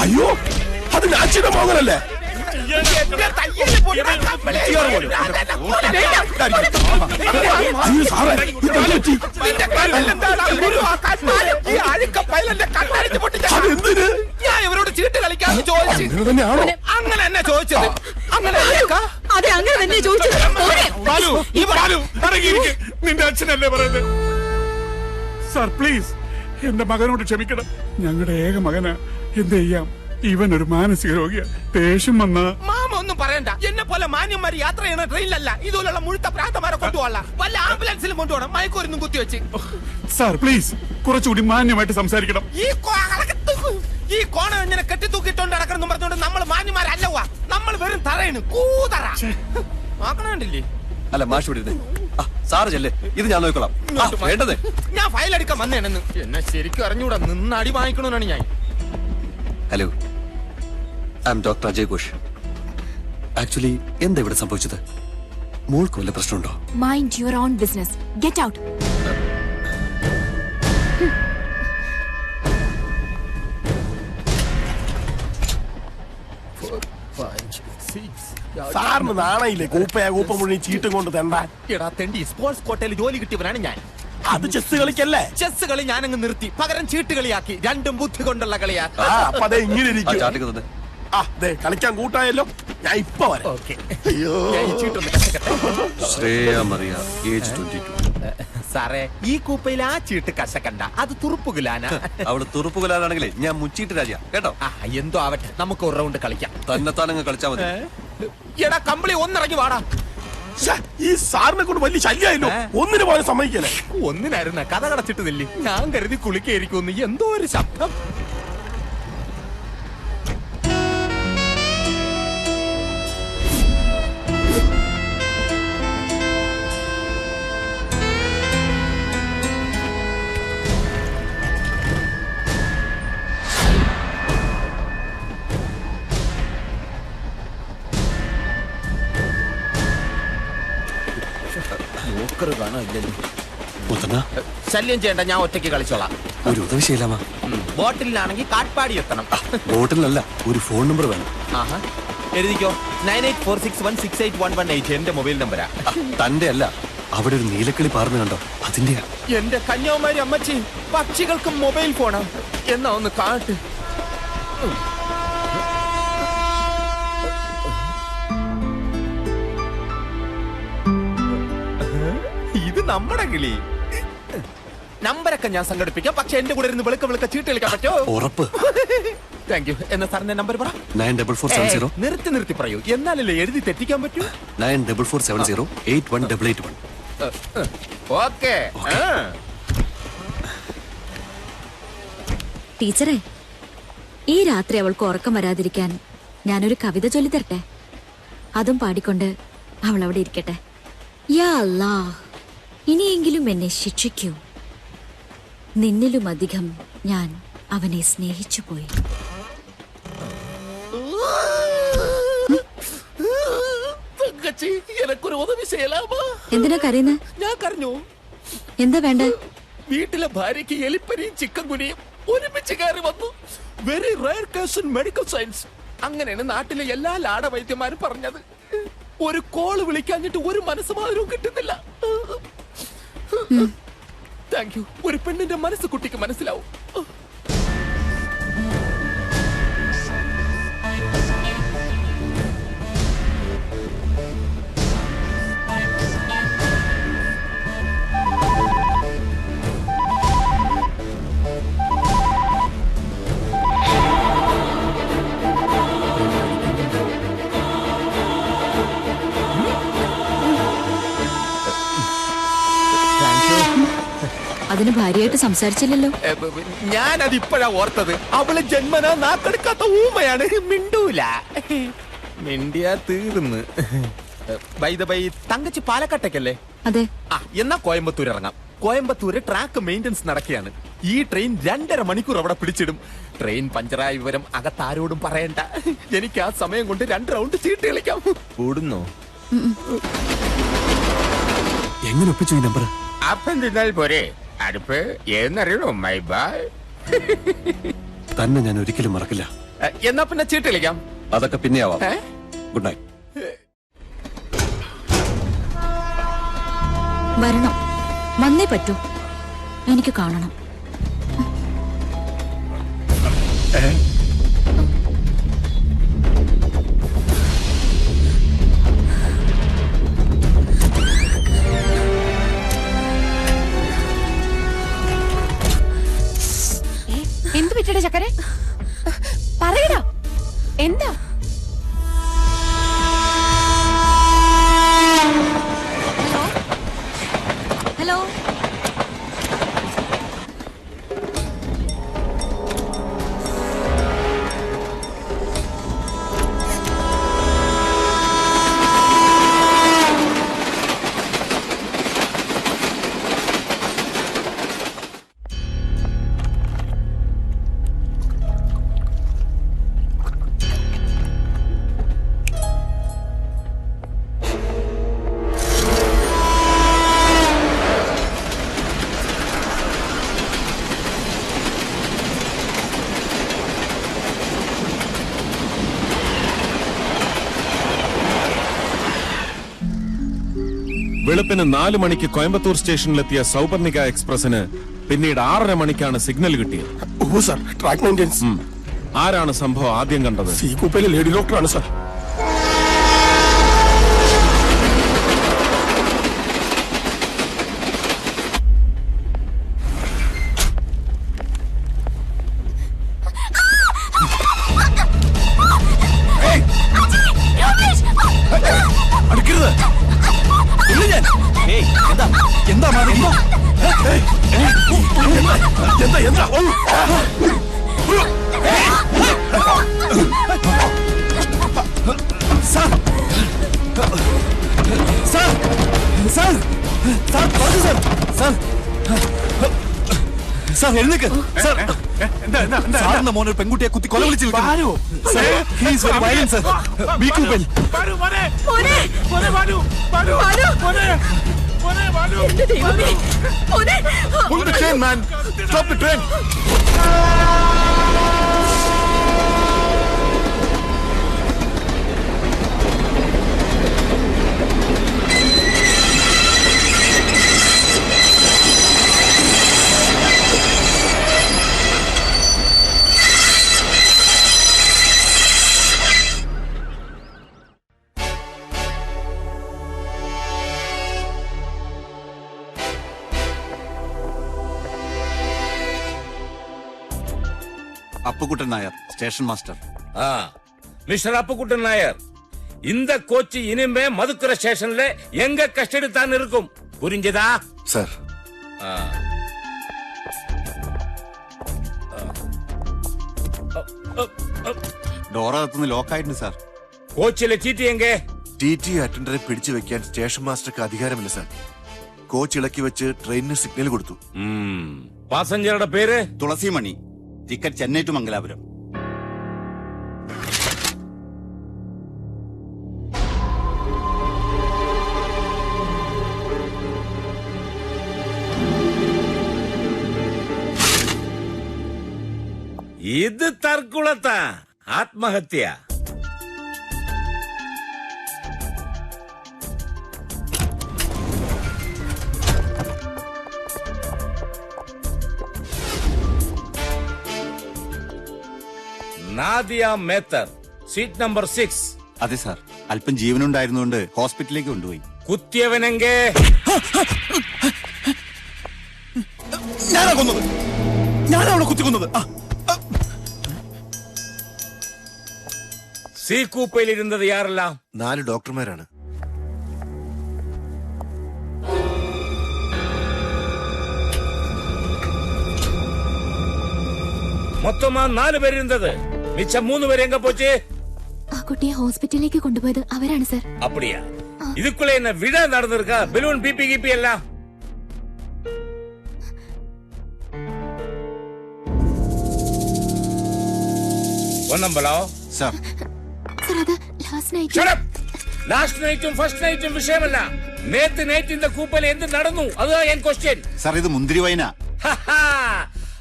അയ്യോ അത് നാച്ചിയുടെ മോഹനല്ലേ ഞാൻ ഇവരോട് ചീട്ട് കളിക്കാന്ന് ചോദിച്ചു അങ്ങനെ ചോദിച്ചത് അല്ലേക്കാ? അതെ അങ്ങനെ തന്നെ ചോദിച്ചത് നിന്റെ അച്ഛനല്ലേ പറയുന്നത് സാർ പ്ലീസ് എന്റെ മകനോട് ക്ഷമിക്കണം. ഞങ്ങളുടെ ഏക മകനാ എന്ത് ചെയ്യാം? ഇവൻ ഒരു മാനസിക രോഗിയാ. ദേഷ്യം വന്ന മാമ ഒന്നും പറയണ്ട. എന്നെ പോലെ മാന്യന്മാര് യാത്ര ചെയ്യുന്ന ട്രെയിനിലല്ല. ഇതുപോലുള്ള മുഴുത്ത പ്രാന്തമാരെ കൊണ്ടുപോകാം വല്ല ആംബുലൻസിലും കൊണ്ടുപോകണം. മയക്കൂരൊന്നും കുത്തിവെച്ച് സാർ പ്ലീസ് കുറച്ചുകൂടി മാന്യമായിട്ട് സംസാരിക്കണം. ഈ ഈ കോണം ഇങ്ങനെ കെട്ടിത്തൂക്കിട്ടോണ്ട് നടക്കണം പറഞ്ഞോണ്ട് നമ്മൾ മാന്യന്മാരല്ലവാ നമ്മൾ വെറും തറയാണ്. കൂതറ. നോക്കണണ്ടില്ലേ അല്ല മാഷ് വിടരുത് ആ സാറ് ചെല്ലേ. ഇത് ഞാൻ നോക്കിക്കോളാം. വേണ്ടത്. ഞാൻ ഫയൽ എടുക്കാൻ വന്നേണെന്ന്. എന്നെ ശരിക്കും അറിഞ്ഞൂടാ. നിന്ന് അടി വാങ്ങിക്കണമെന്നാണ് ഞാൻ. Hello I am doctor Ajay Ghosh actually എന്താ ഇവിടെ സംഭവിച്ചത്? മോൾക്ക് വല്ല പ്രശ്നമുണ്ടോ? Mind your own business get out സാറിന് നാണയില്ലേ? കൂപ്പയാ കൂപ്പ മുഴുവൻ ചീട്ടും കൊണ്ട് തെണ്ടാൻ എടാ തെണ്ടി സ്പോർട്സ് കോട്ടയിൽ ജോലി കിട്ടിയവനാണ് ഞാൻ. അത് ചെസ് കളിക്കല്ലേ? ചെസ് കളി ഞാനങ്ങ് നിർത്തി. പകരം ചീട്ട് കളിയാക്കി. രണ്ടും ബുദ്ധി കൊണ്ടുള്ള കളിയാ ആ അപ്പൊ അതെ ഇങ്ങനെ ആ ഇരിക്കും ആ ദേ കളിക്കാൻ കൂട്ടായല്ലോ. ഞാൻ ഇപ്പൊ വരാം. ഓക്കെ. അയ്യോ. ഞാൻ ഈ ചീട്ടൊന്ന് കശക്കട്ടെ Shreya Maria age twenty two സാറേ ഈ കൂപ്പയിൽ ആ ചീട്ട് കശക്കണ്ട. അത് തുറുപ്പുകുലാന അവൾ തുറുപ്പുകലാണെങ്കിലേ ഞാൻ മുച്ചീട്ട് രാജ കേട്ടോ? ആ എന്തോ ആവട്ടെ. നമുക്ക് ഒരു റൗണ്ട് കളിക്കാം. തന്നെത്താനങ്ങ് കളിച്ചാ മതി. എടാ കമ്പിളി ഒന്നിറങ്ങി വാടാ. ഈ സാറിനെ കൊണ്ട് വലിയ ശല്യമായല്ലോ ഒന്നിനു പോലും സമ്മതിക്കല്ലേ? ഒന്നിനായിരുന്ന? കഥ കടച്ചിട്ട് നില്ലേ. ഞാൻ കരുതി കുളിക്കായിരിക്കും എന്തോ ഒരു ശബ്ദം. മുത്തണ്ണ ശല്യം ചെയ്യണ്ട ഞാൻ ഒറ്റയ്ക്ക് കളിച്ചോളാം. ഒരു ഉദവി ചെയ്യലാമാ ബോട്ടിലാണെങ്കിൽ കാട്ട്പാടി എത്തണം. ബോട്ടിലല്ല ഒരു ഫോൺ നമ്പർ വേണം. ആഹാ. എഴുതിക്കോ? Nine eight four six one six eight one one eight. എന്റെ മൊബൈൽ നമ്പരാ. തന്റെ അല്ല അവിടെ ഒരു നീലക്കിളി പാർന്നു കണ്ടോ? അതിന്റെ എന്റെ കന്യാകുമാരി അമ്മച്ചി പക്ഷികൾക്ക് മൊബൈൽ ഫോണാ. എന്നാ ഒന്ന് കാട്ട്. നമ്മുടെ കിളി. നമ്പരൊക്കെ ഞാൻ സംഘടിപ്പിക്കാം. പക്ഷെ എന്റെ കൂടെ ഇരുന്ന് വെളുക്ക വെളുക്ക ചീട്ട് കളിക്കാൻ പറ്റോ ഉറപ്പ്. താങ്ക് യു എന്നാ സാറിന്റെ നമ്പർ പറ. Nine double four seven zero നിർത്തി നിർത്തി പറയൂ. എന്നാലല്ലേ എഴുതി തെറ്റിക്കാൻ പറ്റൂ? Nine double four seven zero eight one double eight one okay. ടീച്ചറെ ഈ രാത്രി അവൾക്ക് ഉറക്കം വരാതിരിക്കാൻ ഞാനൊരു കവിത ചൊല്ലി തരട്ടെ അതും പാടിക്കൊണ്ട് അവൾ അവിടെ ഇരിക്കട്ടെ. യാ അല്ലാ ഇനിയെങ്കിലും എന്നെ ശിക്ഷിക്കൂ. നിന്നിലുമധികം ഞാൻ അവനെ സ്നേഹിച്ചു പോയി. എന്തിനാ കരയുന്നത് ഞാൻ കരഞ്ഞു. എന്താ വേണ്ട? വീട്ടിലെ ഭാര്യയ്ക്ക് എലിപ്പനിയും ചിക്കൻ കുനിയും ഒരുമിച്ച് കയറി വന്നു. Very rare case in medical science അങ്ങനെയാണ് നാട്ടിലെ എല്ലാ ലാട വൈദ്യന്മാരും പറഞ്ഞത്. ഒരു കോൾ വിളിക്കാഞ്ഞിട്ട് ഒരു മനസ്സമാധാനവും കിട്ടുന്നില്ല. താങ്ക് യു ഒരു പെണ്ണിന്റെ മനസ്സ് കുട്ടിക്ക് മനസ്സിലാവും. അതിന് ഭാര്യയായിട്ട് സംസാരിച്ചില്ലല്ലോ ഞാനത് അതിപ്പോഴാ ഓർത്തത്. അവൾ ജന്മനാ നാക്കെടുക്കാത്ത ഊമയാണ്. മിണ്ടൂല. മിണ്ടിയാ തീർന്ന്. ബൈ ബൈ തങ്കച്ചി പാലക്കാട്ടേക്കല്ലേ? അതെ. ആ എന്നാ കോയമ്പത്തൂർ ഇറങ്ങാം. കോയമ്പത്തൂര് ട്രാക്ക് മെയിന്റനൻസ് നടക്കുകയാണ്. ഈ ട്രെയിൻ രണ്ടര മണിക്കൂർ അവിടെ പിടിച്ചിടും. ട്രെയിൻ പഞ്ചറായ വിവരം അകത്താരോടും പറയണ്ട. എനിക്ക് ആ സമയം കൊണ്ട് രണ്ട് റൗണ്ട് ചീട്ട് കളിക്കാം. കൂടുന്നോ എങ്ങനെ ഒപ്പിച്ചു ഈ നമ്പർ അപ്പം തിന്നാൽ പോരെ. അടുപ്പ് ഏന്നറിയണോ മൈ ബായ് തന്നെ ഞാൻ ഒരിക്കലും മറക്കില്ല. എന്നാ പിന്നെ ചീട്ട് കളിക്കാം അതൊക്കെ പിന്നെ ആവാം. ഗുഡ് നൈറ്റ് വരണം. വന്നേ പറ്റൂ. എനിക്ക് കാണണം. എന്ത് വെളുപ്പിന് നാല് മണിക്ക് കോയമ്പത്തൂർ സ്റ്റേഷനിലെത്തിയ സൗപർണിക എക്സ്പ്രസിന് പിന്നീട് ആറര മണിക്കാണ് സിഗ്നൽ കിട്ടിയത്. Oh sir. Track maintenance. ആരാണ് സംഭവം ആദ്യം കണ്ടത്? സി കൂപ്പയിലെ ലേഡി ഡോക്ടറാണ് സാർ. സാർ എഴുന്നേക്ക്. സാർ സാറിന്റെ മോൻ ഒരു പെൺകുട്ടിയെ കുത്തി കൊല വിളിച്ചു. Pull the train, man. Stop the train. அப்புக்குட்டன் Nair station master ஆ மிஸ்டர் அப்புக்குட்டன் நாயர் இந்த கோச்சு இனிமே மதுக்கரை ஸ்டேஷன்ல எங்க கஸ்டடி தான் இருக்கும் புரிஞ்சதா Sir. ஆ. ഡോറകത്തുനിന്ന് ലോക്കായിട്ടുണ്ട് സാർ கோச்சில சீட்டு எங்க ടി ടി അറ്റൻഡറെ പിടിച്ചു വെക്കാൻ സ്റ്റേഷൻ മാസ്റ്റർക്ക് അധികാരമില്ല സാർ കോച്ച് ഇളക്കി വെച്ച് ട്രെയിനിന് സിഗ്നൽ കൊടുത്തു ம். பாசஞ்சரோட பேரு Thulasimani Ticket Chennai to Mangalapuram. ഇത് തർക്കുളത്താ. ആത്മഹത്യ. Nadia Methar. Seat number six. അതെ സാർ. അല്പം ജീവനുണ്ടായിരുന്നുകൊണ്ട് ഹോസ്പിറ്റലിലേക്ക് കൊണ്ടുപോയി. കുത്തിയവനെങ്കേ. ഞാനാ കൊന്നത്. ഞാനാ അവളെ കുത്തി കൊന്നത് സീ കൂപ്പയിൽ ഇരുന്നത് യാരെല്ലാം? നാല് ഡോക്ടർമാരാണ്. മൊത്തമാ നാല് പേരിരുന്നത്. മിച്ചം മൂന്ന് പേര് എങ്ക പോച്ച് ആ കുട്ടിയെ ഹോസ്പിറ്റലിലേക്ക് കൊണ്ടുപോയത് അവരാണ് സർ அப்படியா இதுக்குள்ள என்ன விழா நடந்திருக்கா பெலூன் பிபி கிபி எல்லாம் ഒന്നമ്പലോ സാർ സർ അത് ലാസ്റ്റ് നൈറ്റ് ലാസ്റ്റ് നൈറ്റും ഫസ്റ്റ് നൈറ്റും വിഷയമല്ല നേത്ത് നൈറ്റ് இந்த കൂപ്പൽ എന്ത് നടന്നു അതാ എൻ ക്വസ്റ്റ്യൻ സാർ ഇത് മുന്തിരി വൈന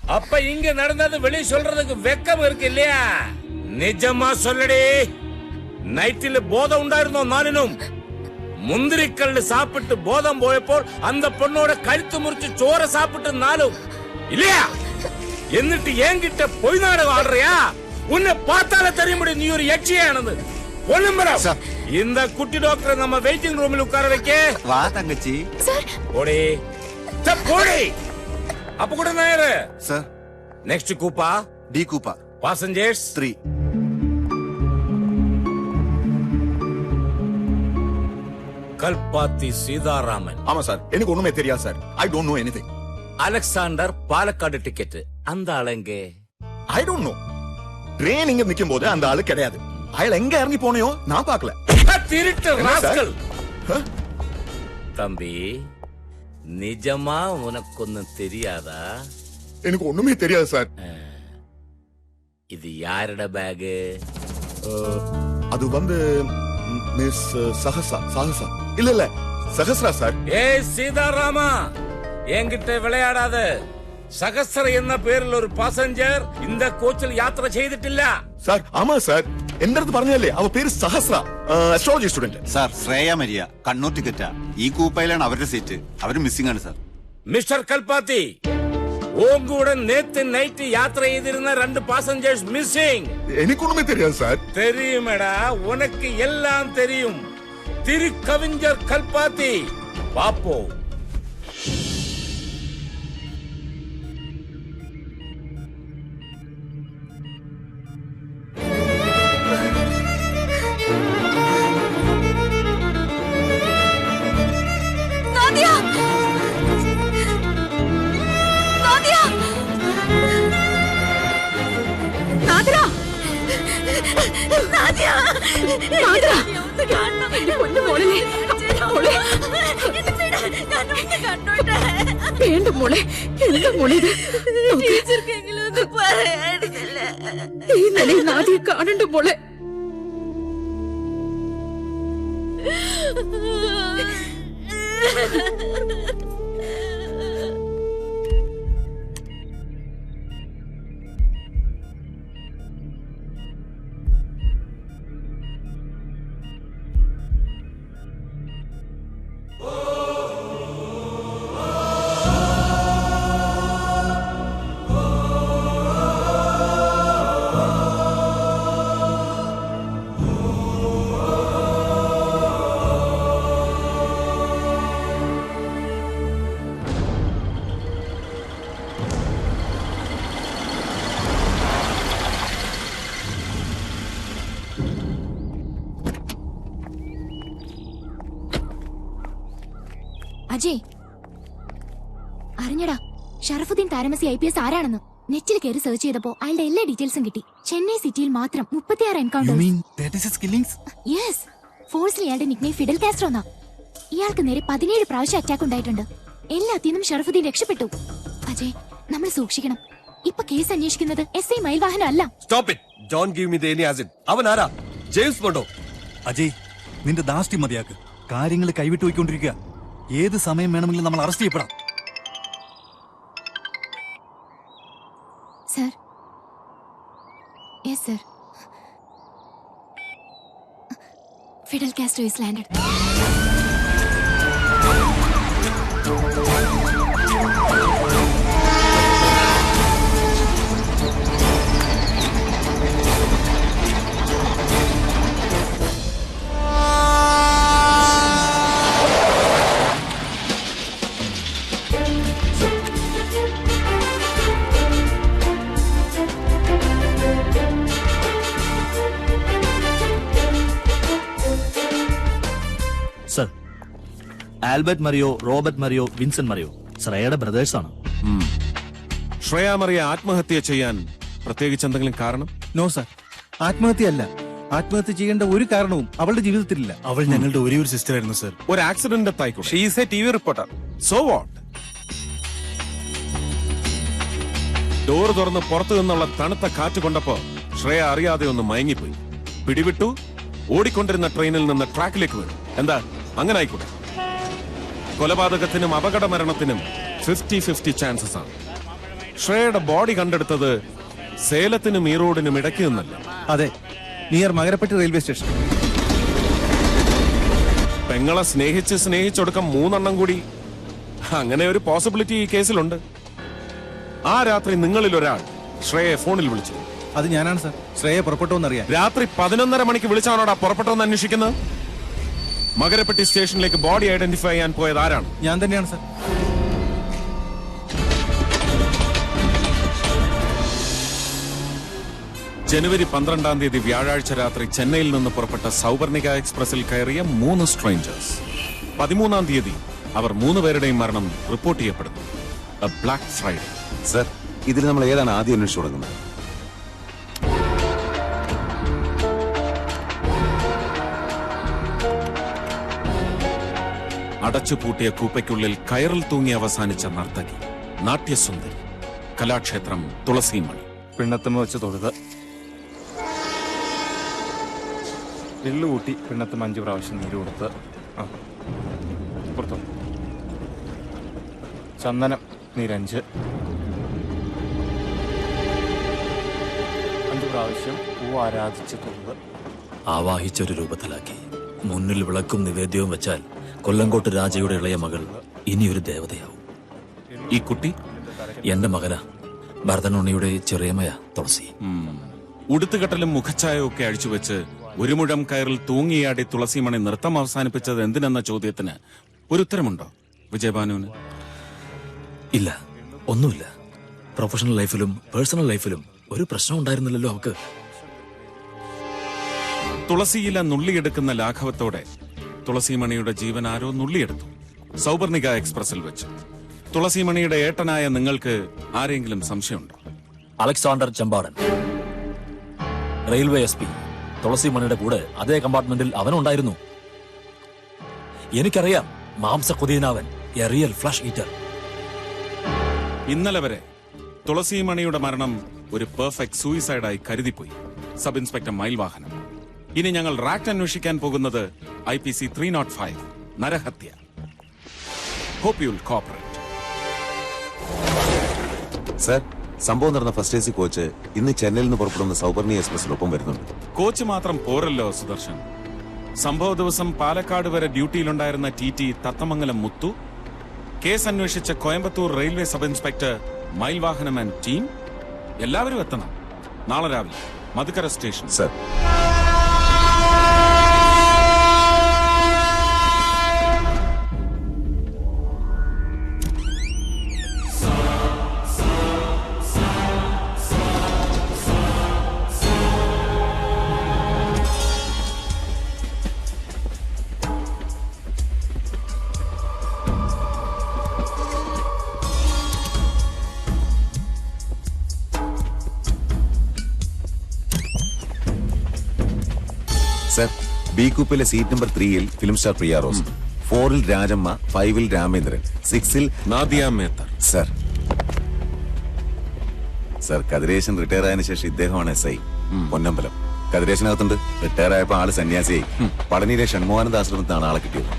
அப்ப இங்க நடந்தது வெளியே சொல்றதுக்கு வெக்கம் இருக்கு இல்லையா? நிஜமா சொல்லடி. நைட்டில் போதம் உண்டாயிருந்தோம் நாளினும். முந்திரி கல்லு சாப்பிட்டு போதம் போயப்போ அந்த பொண்ணோட கழுத்து முறிச்சு சோற சாப்பிட்டு நாளும். இல்லையா? എന്നിട്ട് എൻകിട്ട பொய் നാടകം ആടുറിയാ ഉന്നെ பார்த்தால தெரிய முடியும் நீ ஒரு யட்சியானது பொண்ணும்பரம் இந்த குட்டி டாக்டர் நம்ம வெயிட்டிங் ரூமில் உட்கார வைக்க. வா தங்கச்சி. போடி. போடி. அப்போ கூட Nair sir next coupe D coupe passengers three Kalpathi Seetharaman. ஆமா சார் எனக்கு ஒண்ணுமே தெரியாது sir I don't know anything Alexander Palakkad ticket அந்த ஆளுங்க ஐ டோன்ட் நோ ட்ரெயின் இங்க நிக்கும் போது அந்த ஆளு கிடையாது. அயல் எங்க இறங்கி போனையோ நான் பார்க்கல. திருட்டு ராஸ்கல். தம்பி நிஜமா உனக்கு ஒன்னும் தெரியாதா? எனக்கு ஒண்ணுமே தெரியாது சார். இது யாரோட பேகு? அது வந்து மிஸ் சஹசா சஹசா. இல்ல இல்ல சஹஸ்ரா சார். ஏய் சீதாராமா! என்கிட்ட விளையாடாத. சகசர என்ன பேரில் ஒரு பாசஞ்சர் இந்த கோச்சில் யாத்திரை செய்துட்டில்ல? സാർ ആമാ സാർ. എന്റെ അടുത്ത് പറഞ്ഞല്ലേ അവ പേര് സഹസ്ര. Astrology student sir Shreya Maria Kannur ടിക്കറ്റാ. ഈ കൂപ്പയിലാണ് അവരുടെ സീറ്റ്. അവർ മിസ്സിംഗ് ആണ് സാർ. മിസ്റ്റർ കൽപ്പാത്തി ഓങ്കൂടെ നേത്ത് നൈറ്റ് യാത്ര ചെയ്തിരുന്ന രണ്ട് പാസഞ്ചേഴ്സ് മിസ്സിംഗ് എനിക്കൊന്നുമേ തരാം സാർ. തെരയുമേടാ ഉനക്ക് എല്ലാം തെരയും. തിരുക്കവിഞ്ചർ കൽപ്പാത്തി പാപ്പോ വേണ്ട മോളെ എന്താ മോളെ ഇത് ഈ നിലയിൽ നാദിയെ കാണണ്ട മോളെ Ajay. അറിഞ്ഞടാ Sharafuddin Tharamasi I P S ആരാണെന്ന്. നെറ്റിൽ കയറി സെർച്ച് ചെയ്തപ്പോ അയാളുടെ എല്ലാ ഡീറ്റെയിൽസും കിട്ടി. ചെന്നൈ സിറ്റിയിൽ മാത്രം മുപ്പത്തിയാറ് എൻകൗണ്ടേഴ്സ് യെസ് ഫോഴ്സിൽ ഇയാളുടെ നിക്നെ ഫിഡൽ കാസ്ട്രോ എന്നാ. ഇയാൾക്ക് നേരെ പതിനേഴ് പ്രാവശ്യം അറ്റാക്ക് ഉണ്ടായിട്ടുണ്ട്. എല്ലാത്തിനും ഷറഫുദ്ദീൻ രക്ഷപ്പെട്ടു. അജയ് നമ്മൾ സൂക്ഷിക്കണം. ഇപ്പൊ കേസ് അന്വേഷിക്കുന്നത് എസ് ഐ മയിൽവാഹനം അല്ല. Stop it don't give me the any ആസിൻ അവൻ ആരാ? ജെയിംസ് ബോണ്ടോ അജയ് നിന്റെ ദാസ്തി മതിയാക്ക്. കാര്യങ്ങൾ കൈവിട്ടു പോയിക്കൊണ്ടിരിക്കുക. ഏത് സമയം വേണമെങ്കിലും നമ്മൾ arrest ചെയ്യപ്പെടാം. Sir. Sir. Fidel Castro is landed Albert Mario Robert Mario Vincent Mario? ശ്രേയയുടെ brothers ആണ്. ശ്രേയ മറിയ ആത്മഹത്യ ചെയ്യാൻ പ്രത്യേകിച്ച് എന്തെങ്കിലും കാരണം? No sir. ആത്മഹത്യയല്ല. ആത്മഹത്യ ചെയ്യേണ്ട ഒരു കാരണവും അവളുടെ ജീവിതത്തിലില്ല. അവൾ ഞങ്ങളുടെ ഒരേ ഒരു സിസ്റ്റർ ആയിരുന്നു സർ. ഒരു ആക്സിഡന്റ് ആയിക്കോട്ടെ. She's a T V reporter so what door തുറന്ന് പുറത്തു നിന്നുള്ള തണുത്ത കാറ്റ് കൊണ്ടപ്പോ ശ്രേയ അറിയാതെ ഒന്ന് മയങ്ങിപ്പോയി. പിടിവിട്ടു ഓടിക്കൊണ്ടിരുന്ന ട്രെയിനിൽ നിന്ന് ട്രാക്കിലേക്ക് വീണു എന്താ? അങ്ങനെ ആയിക്കോട്ടെ. കൊലപാതകത്തിനും അപകട മരണത്തിനും ഫിഫ്റ്റി ഫിഫ്റ്റി ചാൻസസ് ആണ്. ശ്രേയയുടെ ബോഡി കണ്ടെടുത്തത് സേലത്തിനും ഈറോഡിനും ഇടയ്ക്ക് നിന്നല്ല. അതെ നിയർ മകരപ്പെട്ടി റെയിൽവേ സ്റ്റേഷൻ പെങ്ങളെ സ്നേഹിച്ച് സ്നേഹിച്ചൊടുക്കം മൂന്നെണ്ണം കൂടി. അങ്ങനെ ഒരു പോസിബിലിറ്റി ഈ കേസിലുണ്ട് ആ രാത്രി നിങ്ങളിൽ ഒരാൾ ശ്രേയെ ഫോണിൽ വിളിച്ചു. അത് ഞാനാണ് സാർ ശ്രേയ പുറപ്പെട്ടോന്നറിയാൻ രാത്രി പതിനൊന്നര മണിക്ക് വിളിച്ചാണോടാ പുറപ്പെട്ടോന്ന് അന്വേഷിക്കുന്നത്? മകരപ്പെട്ടി സ്റ്റേഷനിലേക്ക് ബോഡി ഐഡന്റിഫൈ ചെയ്യാൻ പോയത് ആരാണ്? ഞാൻ തന്നെയാണ് സർ. ജനുവരി പന്ത്രണ്ടാം തീയതി വ്യാഴാഴ്ച രാത്രി ചെന്നൈയിൽ നിന്ന് പുറപ്പെട്ട സൗവർണിക എക്സ്പ്രസിൽ കയറിയ മൂന്ന് സ്ട്രേഞ്ചേഴ്സ് പതിമൂന്നാം തീയതി അവർ മൂന്ന് പേരുടെയും മരണം റിപ്പോർട്ട് ചെയ്യപ്പെടുന്നു. ബ്ലാക്ക് ഫ്രൈഡേ സർ ഇതിൽ നമ്മൾ ഏതാണ് ആദ്യം അന്വേഷിച്ചു തുടങ്ങുന്നത്? അടച്ചുപൂട്ടിയ കൂപ്പയ്ക്കുള്ളിൽ കയറിൽ തൂങ്ങി അവസാനിച്ച നർത്തകി നാട്യസുന്ദരി കലാക്ഷേത്രം തുളസിമണി. പിണ്ണത്തമ്മ വെച്ച് തൊഴുത്. എള്ളു കൂട്ടി പിണ്ണത്തമ്മ അഞ്ച് പ്രാവശ്യം നീര് കൊടുത്ത്. ആ. പുറത്തു. ചന്ദനം നീരഞ്ച്. അഞ്ച് പ്രാവശ്യം പൂ ആരാധിച്ച് തൊഴുത്. ആവാഹിച്ചൊരു രൂപത്തിലാക്കി. മുന്നിൽ വിളക്കും നിവേദ്യവും വെച്ചാൽ കൊല്ലങ്കോട്ട് രാജയുടെ ഇളയ മകൾ ഇനിയൊരു ദേവതയാവും. ഈ കുട്ടി എന്റെ മകനാ. ഭരതനുണ്ണിയുടെ ചെറിയമയ തുളസി. ഉടുത്തുകെട്ടലും മുഖച്ഛായവും ഒക്കെ അഴിച്ചുവെച്ച് ഒരു മുഴം കയറിൽ തൂങ്ങിയാടി തുളസിമണി നൃത്തം അവസാനിപ്പിച്ചത് എന്തിനെന്ന ചോദ്യത്തിന് ഒരു ഉത്തരമുണ്ടോ വിജയഭാനുവിന്? ഇല്ല ഒന്നുമില്ല. പ്രൊഫഷണൽ ലൈഫിലും പേഴ്സണൽ ലൈഫിലും ഒരു പ്രശ്നം ഉണ്ടായിരുന്നില്ലല്ലോ അവക്ക്. തുളസിയില നുള്ളിയെടുക്കുന്ന ലാഘവത്തോടെ തുളസിമണിയുടെ ജീവൻ ആരോ നുള്ളിയെടുത്തു. സൗപർണിക എക്സ്പ്രസിൽ വെച്ച്. തുളസിമണിയുടെ ഏട്ടനായ നിങ്ങൾക്ക് ആരെങ്കിലും സംശയമുണ്ടോ? Alexander Chempadan. Railway S P. തുളസിമണിയുടെ കൂടെ അതേ കമ്പാർട്ട്മെന്റിൽ അവനുണ്ടായിരുന്നു. എനിക്കറിയാം മാംസക്കൊതിയനാവൻ എ റിയൽ ഫ്ലഷ് ഈറ്റർ. ഇന്നലെ വരെ തുളസിമണിയുടെ മരണം ഒരു പെർഫെക്റ്റ് സൂയിസൈഡായി കരുതിപ്പോയി. Sub inspector Mayilvahanam. ഇനി ഞങ്ങൾ റാക്ട് അന്വേഷിക്കാൻ പോകുന്നത് I P C three naught five നരഹത്യ. Hope you'll cooperate sir സംഭവം നടന്ന ഫസ്റ്റ് എ സി കോച്ച് ഇന്ന് ചെന്നൈയിൽ നിന്ന് പുറപ്പെടുന്ന സൗപർണി എക്സ്പ്രസിനൊപ്പം വരുന്നുണ്ട്. കോച്ച് മാത്രം പോരല്ലോ സുദർശൻ. സംഭവ ദിവസം പാലക്കാട് വരെ ഡ്യൂട്ടിയിലുണ്ടായിരുന്ന T T Thathamangalam Muthu. Case അന്വേഷിച്ച Coimbatore railway sub inspector Mayilvahanam and team. എല്ലാവരും എത്തണം. നാളെ രാവിലെ മധുക്കര സ്റ്റേഷൻ. സർ. ബി കൂപ്പിലെ സീറ്റ് നമ്പർ ത്രീയിൽ ഫിലിം സ്റ്റാർ പ്രിയ റോസ് ഫോറിൽ രാജമ്മ ഫൈവിൽ രാമേന്ദ്രൻ സിക്സിൽ Nadia Methar. Sir. Sir Kathiresan retire ആയതിനു ശേഷം ഇദ്ദേഹമാണ് എസ് ഐ പൊന്നമ്പലം. കതിരേശനകത്തുണ്ട്. റിട്ടയർ ആയപ്പോ ആൾ സന്യാസിയായി. പളനിയിലെ ഷൺമോഹനദാശ്രമത്തിനാണ് ആളെ കിട്ടിയത്.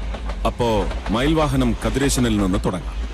അപ്പോ മയിൽവാഹനം കതിരേശനിൽ നിന്ന് തുടങ്ങാം.